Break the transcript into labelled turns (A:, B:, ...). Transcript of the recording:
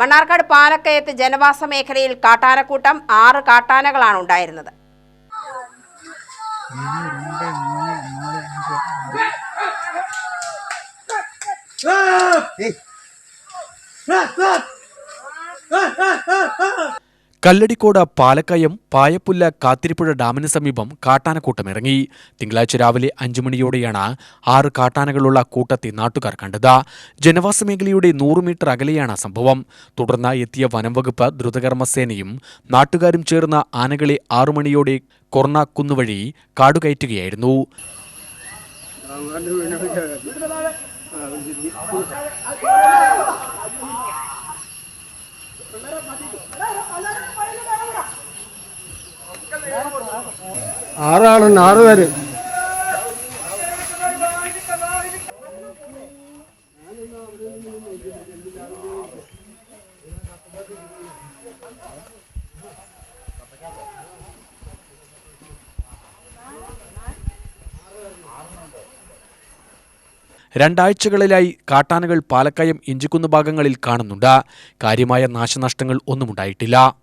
A: മണ്ണാർക്കാട് പാലക്കയത്ത് ജനവാസ മേഖലയിൽ കാട്ടാനക്കൂട്ടം ആറ് കാട്ടാനകളാണ് ഉണ്ടായിരുന്നത്
B: കല്ലടിക്കോട് പാലക്കയം പായപ്പുല്ല കാത്തിരിപ്പുഴ ഡാമിന് സമീപം കാട്ടാനക്കൂട്ടം ഇറങ്ങി തിങ്കളാഴ്ച രാവിലെ അഞ്ചു മണിയോടെയാണ് ആറ് കാട്ടാനകളുള്ള കൂട്ടത്തെ നാട്ടുകാർ കണ്ടത്. ജനവാസ മേഖലയുടെ നൂറ് മീറ്റർ അകലെയാണ് സംഭവം. തുടർന്ന് എത്തിയ വനം വകുപ്പ് ദ്രുതകർമ്മസേനയും നാട്ടുകാരും ചേർന്ന ആനകളെ ആറു മണിയോടെ കൊർണ കുന്നുവഴി കാടുകയറ്റുകയായിരുന്നു.
C: ആറാളുണ്ട് ആറ് പേര്.
B: രണ്ടാഴ്ചകളിലായി കാട്ടാനകൾ പാലക്കയം ഇഞ്ചിക്കുന്ന് ഭാഗങ്ങളിൽ കാണുന്നുണ്ട്. കാര്യമായ നാശനഷ്ടങ്ങൾ ഒന്നുമുണ്ടായിട്ടില്ല.